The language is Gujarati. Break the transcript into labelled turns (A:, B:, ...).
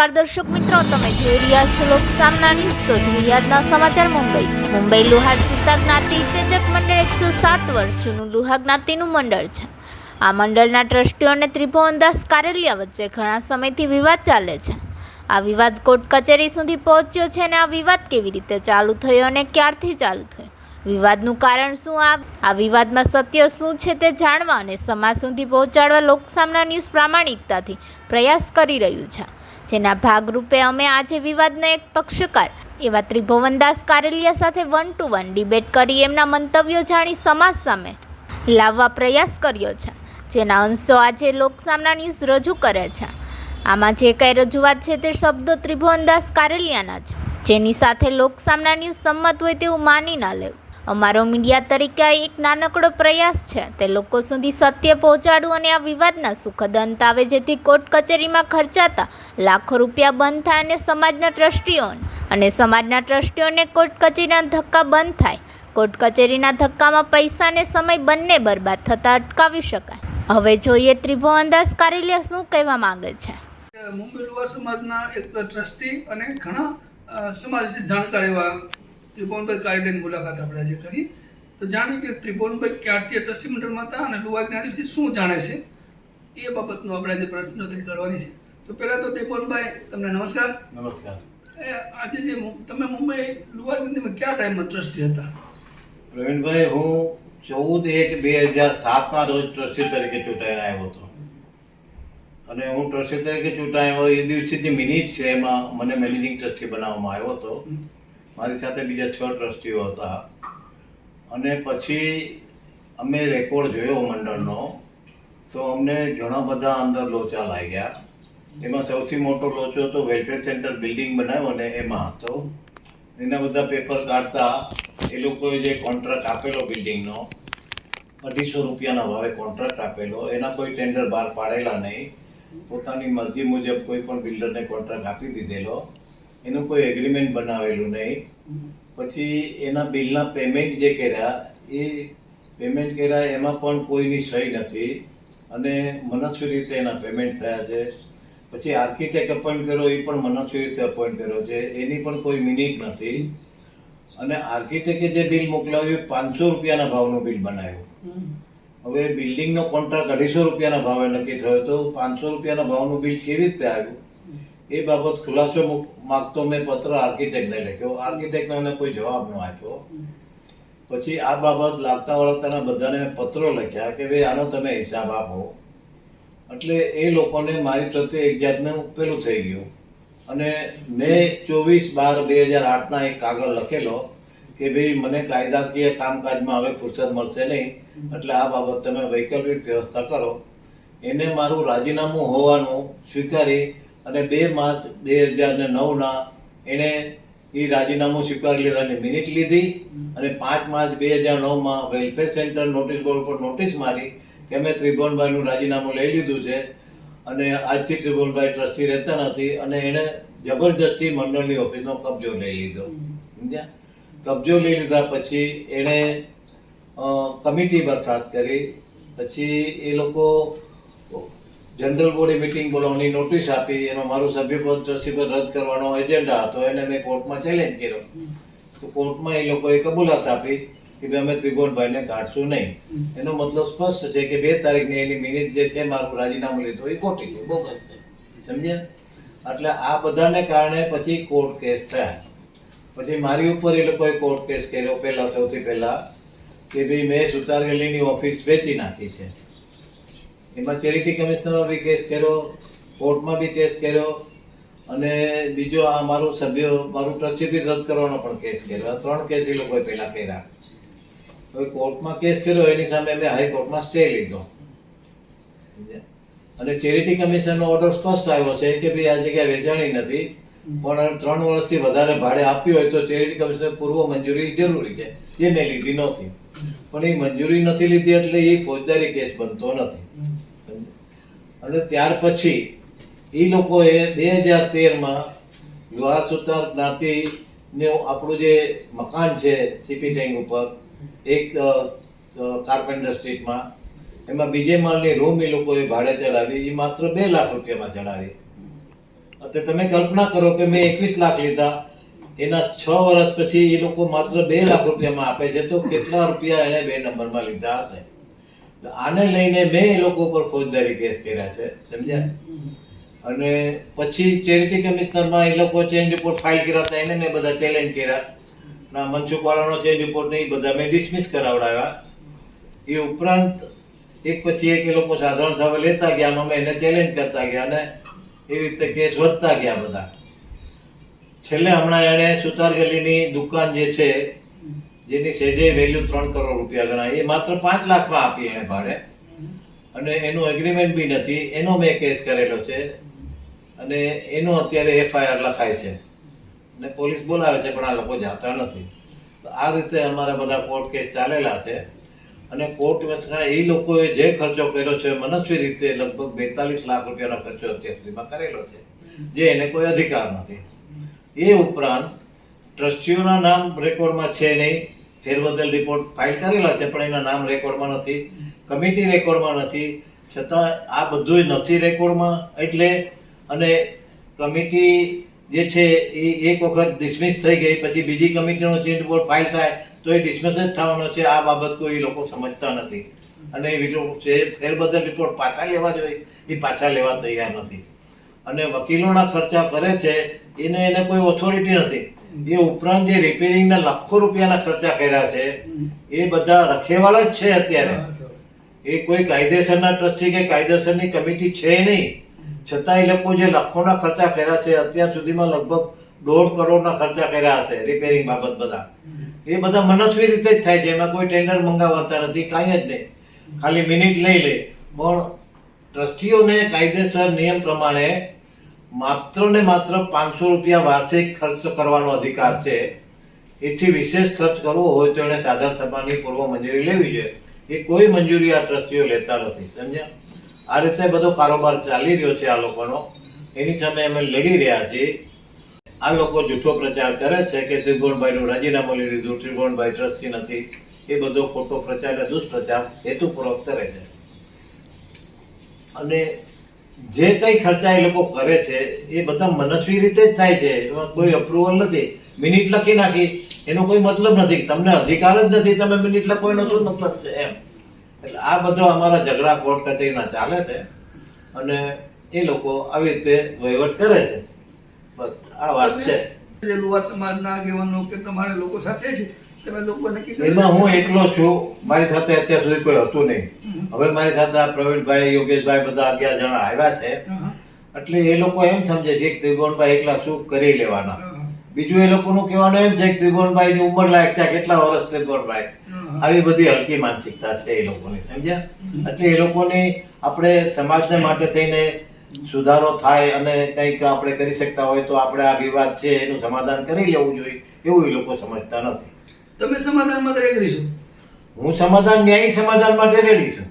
A: નમસ્કાર દર્શક મિત્રો, તમે જોઈ રહ્યા છો લોક સામના ન્યૂઝ. તો જોઈએ સમાચાર મુંબઈ. મુંબઈ લુહાર સીતા જ્ઞાતિ ઉત્તેજક મંડળ એકસો સાત વર્ષ જૂનું લુહા જ્ઞાતિનું મંડળ છે. આ મંડળના ટ્રસ્ટીઓ અને ત્રિભુવનદાસ કારેલિયા વચ્ચે ઘણા સમયથી વિવાદ ચાલે છે. આ વિવાદ કોર્ટ કચેરી સુધી પહોંચ્યો છે અને આ વિવાદ કેવી રીતે ચાલુ થયો અને ક્યારથી ચાલુ થયો? વિવાદનું કારણ શું? આ વિવાદમાં સત્ય શું છે તે જાણવા અને સમાજ સુધી પહોંચાડવા લોકસામના ન્યૂઝ પ્રામાણિકતાથી પ્રયાસ કરી રહ્યું છે. જેના ભાગરૂપે અમે આજે વિવાદના એક પક્ષકાર એવા ત્રિભુવનદાસ કારેલિયા સાથે વન ટુ વન ડિબેટ કરી એમના મંતવ્યો જાણી સમાજ સામે લાવવા પ્રયાસ કર્યો છે, જેના અંશો આજે લોકસામના ન્યૂઝ રજૂ કરે છે. આમાં જે કંઈ રજૂઆત છે તે શબ્દો ત્રિભુવનદાસ કારેલિયાના છે જેની સાથે લોકસામના ન્યૂઝ સંમત હોય તેવું માની ના લેવું. અમારો મીડિયા તરીકે એક નાનકડો પ્રયાસ છે. તે લોકો સુધી સત્ય પહોંચાડવું અને આ વિવાદના સુખદ અંત આવે જેથી કોર્ટ કચેરીમાં ખર્ચાતા લાખો રૂપિયા બંધ થાય અને સમાજના ટ્રસ્ટીઓને અને સમાજના ટ્રસ્ટીઓને કોર્ટ કચેરીના ધક્કા બંધ થાય. કોર્ટ કચેરીના ધક્કામાં પૈસા અને સમય બંને બરબાદ થતાં અટકાવી શકાય. હવે જોઈએ ત્રિભુવનદાસ કારેલિયા શું કહેવા માંગે છે?
B: મુંબઈ સમાજના એક ટ્રસ્ટી અને ઘણા સમાજ જાણકાર એવા ત્રિભુવનભાઈ કાર્યાલયની મુલાકાત આપણે આજે કરી. તો જાણીએ કે ત્રિભુવનભાઈ ક્યારથી ટ્રસ્ટી મંડળમાં હતા અને લુવા જ્ઞાતિ શું જાણે છે? એ બાબતનો આપણે આજે પ્રશ્નોત્તરી કરવાની છે. તો પહેલાં તો ત્રિભુવનભાઈ તમને નમસ્કાર.
C: નમસ્કાર.
B: આજે જે તમે મુંબઈ લુહાર જ્ઞાતિમાં કયા ટાઈમમાં ટ્રસ્ટી હતા?
C: પ્રવીણભાઈ હું ચૌદ એક બે હજાર સાતના રોજ ટ્રસ્ટી તરીકે ચૂંટાઈને આવ્યો હતો. અને હું ટ્રસ્ટી તરીકે ચૂંટાયો એ દિવસે જે મિનિટ છે એમાં મને મેનેજિંગ ટ્રસ્ટી બનાવવામાં આવ્યો હતો. મારી સાથે બીજા છ ટ્રસ્ટીઓ હતા. અને પછી અમે રેકોર્ડ જોયો મંડળનો, તો અમને ઘણા બધા અંદર લોચા લાગ્યા. એમાં સૌથી મોટો લોચો તો વેલફેર સેન્ટર બિલ્ડિંગ બનાવ્યો ને એમાં હતો. એના બધા પેપર કાઢતા એ લોકોએ જે કોન્ટ્રાક્ટ આપેલો બિલ્ડિંગનો, અઢીસો રૂપિયાના ભાવે કોન્ટ્રાક્ટ આપેલો, એના કોઈ ટેન્ડર બહાર પાડેલા નહીં. પોતાની મરજી મુજબ કોઈ પણ બિલ્ડરને કોન્ટ્રાક્ટ આપી દીધેલો. એનું કોઈ એગ્રીમેન્ટ બનાવેલું નહીં. પછી એના બિલના પેમેન્ટ જે કર્યા, એ પેમેન્ટ કર્યા એમાં પણ કોઈની સહી નથી અને મનસ્વી રીતે એના પેમેન્ટ થયા છે. પછી આર્કિટેક્ટ અપોઇન્ટ કર્યો, એ પણ મનસ્વી રીતે અપોઇન્ટ કર્યો છે. એની પણ કોઈ મિનિટ નથી. અને આર્કિટેક્ટે જે બિલ મોકલાવ્યું પાંચસો રૂપિયાના ભાવનું બિલ બનાવ્યું. હવે બિલ્ડિંગનો કોન્ટ્રાક્ટ અઢીસો રૂપિયાના ભાવે નક્કી થયો તો પાંચસો રૂપિયાના ભાવનું બિલ કેવી રીતે આવ્યું? એ બાબત ખુલાસો માગતો મેં પત્ર આર્કિટેક્ટને લખ્યો. આર્કિટેક્ટને કોઈ જવાબ ન આપ્યો. પછી આ બાબત લાગતા વળગતાના બધાને પત્રો લખ્યા કે ભાઈ આનો તમે હિસાબ આપો. એટલે એ લોકોને મારી પ્રત્યે એક જાતનું પેલું થઈ ગયું. અને મેં ચોવીસ બાર બે હજાર આઠના એક કાગળ લખેલો કે ભાઈ મને કાયદાકીય કામકાજમાં હવે ફુરસદ મળશે નહીં. એટલે આ બાબત તમે વૈકલ્પિક વ્યવસ્થા કરો. એને મારું રાજીનામું હોવાનું સ્વીકારી અને બે માર્ચ બે હજાર ને નવના એણે એ રાજીનામું સ્વીકારી લીધાની મિનિટ લીધી. અને પાંચ માર્ચ બે હજાર નવમાં વેલફેર સેન્ટર નોટિસ બોર્ડ પર નોટિસ મારી કે અમે ત્રિભુવનભાઈનું રાજીનામું લઈ લીધું છે અને આજથી ત્રિભુવનભાઈ ટ્રસ્ટી રહેતા નથી અને એણે જબરજસ્તી મંડળની ઓફિસનો કબજો લઈ લીધો. સમજ્યા? કબજો લઈ લીધા પછી એણે કમિટી બરખાસ્ત કરી. પછી એ લોકો જનરલ બોડી મિટિંગ બોલાવવાની નોટિસ આપી એમાં મારું સભ્યપદ ટ્રસ્ટીપદ રદ કરવાનો એજન્ડા હતો. એને મેં કોર્ટમાં ચેલેન્જ કર્યો. તો કોર્ટમાં એ લોકોએ કબૂલાત આપી કે ભાઈ અમે ત્રિભુવનભાઈને કાઢશું નહીં. એનો મતલબ સ્પષ્ટ છે કે બે તારીખની એની મિનિટ જે છે મારું રાજીનામું લીધું એ ખોટી છે. બોગસ છે. સમજ્યા? એટલે આ બધાને કારણે પછી કોર્ટ કેસ થયા. પછી મારી ઉપર એ લોકોએ કોર્ટ કેસ કર્યો પહેલાં સૌથી પહેલાં કે ભાઈ મેં સુતાર ગલીની ઓફિસ વેચી નાખી છે. એમાં ચેરિટી કમિશનરનો બી કેસ કર્યો, કોર્ટમાં બી કેસ કર્યો, અને બીજો આ મારું સભ્ય, મારું ટ્રસ્ટી બી રદ કરવાનો પણ કેસ કર્યો. ત્રણ કેસ એ લોકોએ પહેલાં કર્યા. હવે કોર્ટમાં કેસ કર્યો, એની સામે મેં હાઈકોર્ટમાં સ્ટે લીધો. અને ચેરિટી કમિશનનો ઓર્ડર સ્પષ્ટ આવ્યો છે કે ભાઈ આ જગ્યા વેચાણી નથી, પણ ત્રણ વર્ષથી વધારે ભાડે આપ્યું હોય તો ચેરિટી કમિશનર પૂર્વ મંજૂરી જરૂરી છે. એ મેં લીધી નહોતી. પણ એ મંજૂરી નથી લીધી એટલે એ ફોજદારી કેસ બનતો નથી. અને ત્યાર પછી એ લોકોએ બે હજાર તેરમાં લુહાર સુતાર જ્ઞાતિને આપણું જે મકાન છે સીપી ટેન્ક ઉપર, એક કાર્પેન્ટર સ્ટ્રીટમાં એમાં બીજે માળની રૂમ એ લોકોએ ભાડે ચડાવી એ માત્ર બે લાખ રૂપિયામાં ચડાવી. તો તમે કલ્પના કરો કે મેં એકવીસ લાખ લીધા, એના છ વર્ષ પછી એ લોકો માત્ર બે લાખ રૂપિયામાં આપે છે, તો કેટલા રૂપિયા એને બે નંબરમાં લીધા હશે? આને લઈને એ લોકો પર ફોજદારી કેસ કર્યા છે, સમજ્યા? અને પછી ચેરિટી કમિશનરમાં એ લોકો ચેન્જ રિપોર્ટ ફાઇલ કર્યા હતા, એને મેં બધા ચેલેન્જ કર્યા. ના મનસુખવાળાનો ચેન્જ રિપોર્ટ નહીં, બધા મેં ડિસમિસ કરાવડાવ્યા. એ ઉપરાંત એક પછી એક એ લોકો સાધારણ સભા લેતા ગયા અમે એને ચેલેન્જ કરતા ગયા અને એવી રીતે કેસ વધતા ગયા બધા. છેલ્લે હમણાં એણે સુતાર ગલીની દુકાન જે છે જેની સેજે વેલ્યુ ત્રણ કરોડ રૂપિયા ગણાય, એ માત્ર પાંચ લાખમાં આપી એને ભાડે. અને એનું એગ્રીમેન્ટ બી નથી. એનો મેં કેસ કરેલો છે. અને એનો અત્યારે એફઆઈઆર લખાય છે. અને પોલીસ બોલાવે છે, પણ આ લોકો જાતા નથી. આ રીતે અમારા બધા કોર્ટ કેસ ચાલેલા છે. અને કોર્ટમાં એ લોકોએ જે ખર્ચો કર્યો છે, મનસ્વી રીતે લગભગ બેતાલીસ લાખ રૂપિયાનો ખર્ચો અત્યાર સુધીમાં કરેલો છે. જે એને કોઈ અધિકાર નથી. એ ઉપરાંત, ટ્રસ્ટીઓના નામ રેકોર્ડમાં છે નહીં. ફેરબદલ રિપોર્ટ ફાઇલ કરેલા છે, પણ એના નામ રેકોર્ડમાં નથી કમિટી રેકોર્ડમાં નથી. છતાં આ બધું નથી રેકોર્ડમાં એટલે અને કમિટી જે છે, એ એક વખત ડિસમિસ થઈ ગઈ, પછી બીજી કમિટીનો ચેન્જ રિપોર્ટ ફાઇલ થાય, તો એ ડિસમિસ જ થવાનો છે. આ બાબત કોઈ લોકો સમજતા નથી. અને એ ફેરબદલ રિપોર્ટ પાછા લેવા જોઈએ, એ પાછા લેવા તૈયાર નથી. અને વકીલોના ખર્ચા કરે છે, એને એને કોઈ ઓથોરિટી નથી. એ ઉપરાંત જે રિપેરિંગના લાખો રૂપિયાના ખર્ચા કર્યા છે એ બધા રખેવાળા જ છે અત્યારે. એ કોઈ કાયદેસરના ટ્રસ્ટી કે કાયદેસરની કમિટી છે નહીં. છતાં એ લોકો જે લાખોના ખર્ચા કર્યા છે અત્યાર સુધીમાં લગભગ દોઢ કરોડના ખર્ચા કર્યા હશે રિપેરિંગ બાબત બધા. એ બધા મનસ્વી રીતે જ થાય છે એમાં કોઈ ટેન્ડર મંગાવતા નથી કાંઈ જ નહીં. ખાલી મિનિટ લઈ લે. પણ ટ્રસ્ટીઓને કાયદેસર નિયમ પ્રમાણે માત્ર ને માત્ર પાંચસો રૂપિયા વાર્ષિક ખર્ચ કરવાનો અધિકાર છે. એથી વિશેષ ખર્ચ કરવો હોય તો એને સાધારણ સભાની પૂર્વ મંજૂરી લેવી જોઈએ. એ કોઈ મંજૂરી આ ટ્રસ્ટીઓ લેતા નથી. સમજ્યા? આ રીતે બધો કારોબાર ચાલી રહ્યો છે આ લોકોનો. એની સામે અમે લડી રહ્યા છીએ. આ લોકો જૂઠો પ્રચાર કરે છે કે ત્રિભુવનભાઈનું રાજીનામું લઈ લીધું, ત્રિભુવનભાઈ ટ્રસ્ટી નથી. એ બધો ખોટો પ્રચાર, દુષ્પ્રચાર હેતુપૂર્વક કરે છે. અને જે કંઈ ખર્ચા એ લોકો કરે છે, એ બધા મનસ્વી રીતે જ થાય છે. એમાં કોઈ અપ્રુવલ નથી. મિનિટ લખી નાખી. એનો કોઈ મતલબ નથી. તમને અધિકાર જ નથી. તમે મિનિટ લખો એનો શું મતલબ છે? એમ. એટલે આ બધો અમારા ઝઘડા કોર્ટ કચેરીના ચાલે છે. અને એ લોકો આવી રીતે વહીવટ કરે છે. બસ, આ વાત છે.
B: સમાજના આગેવાનો કે તમારે લોકો સાથે છે? તમે લોકો નક્કી કર્યું?
C: એમાં હું એકલો છું. મારી સાથે અત્યાર સુધી કોઈ હતું નહીં. હવે મારી સાથે આ પ્રવીણભાઈ યોગેશભાઈ બધા અગિયાર જણા આવ્યા છે. એટલે એ લોકો એમ સમજે છે કે ત્રિભુવનભાઈ એકલા શું કરી લેવાના. બીજું એ લોકોનું કહેવાનું એમ છે કે ત્રિભુવનભાઈ ની ઉંમર લાયક ત્યાં કેટલા વર્ષ ત્રિભુવનભાઈ. આવી બધી હલકી માનસિકતા છે એ લોકોની સમજ્યા? એટલે એ લોકોની આપણે સમાજને માટે થઈને સુધારો થાય અને કંઈક આપણે કરી શકતા હોય તો આપણે આ વિવાદ છે એનું સમાધાન કરી લેવું જોઈએ. એવું એ લોકો સમજતા નથી.
B: તમે સમાધાન માટે રેડી છો.
C: હું સમાધાન ન્યાયી સમાધાન માટે રેડી છું.